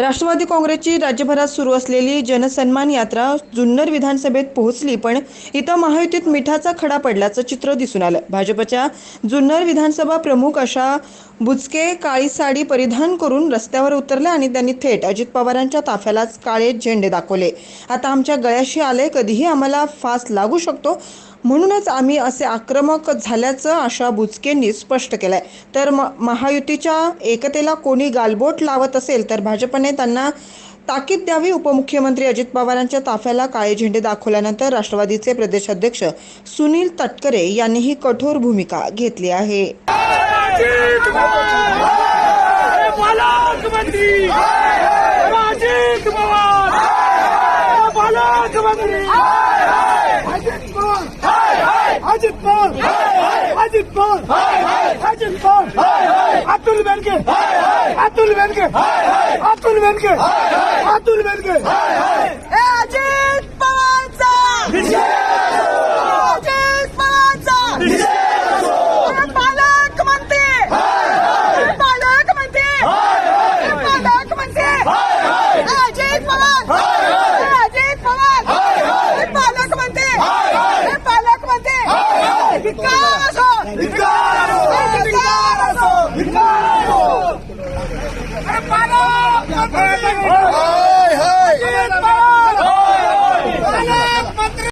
राष्ट्रवादी काँग्रेसची राज्यभरात सुरू असलेली जनसन्मान यात्रा जुन्नर विधानसभेत पोहोचली पण इथं महायुतीत मिठाचा खडा पडल्याचं चित्र दिसून आलं. भाजपच्या जुन्नर विधानसभा प्रमुख अशा बुचके काळी साडी परिधान करून रस्त्यावर उतरल्या आणि त्यांनी थेट अजित पवारांच्या ताफ्यालाच काळे झेंडे दाखवले. आता आमच्या गळ्याशी आले कधीही आम्हाला फास लागू शकतो म्हणूनच आम्ही असे आक्रमक झाल्याचं आशा बुचकेंनी स्पष्ट केलं आहे तर म महायुतीच्या एकतेला कोणी गालबोट लावत असेल तर भाजपने त्यांना ताकीद द्यावी उपमुख्यमंत्री अजित पवारांच्या ताफ्याला काळे झेंडे दाखवल्यानंतर राष्ट्रवादीचे प्रदेशाध्यक्ष सुनील तटकरे यांनीही कठोर भूमिका घेतली आहे पालकमंत्री পর হাজির পর আতুল বেনকে। আতুল বেনকে। আতুল বেনকে। আতুল বেনকে। असो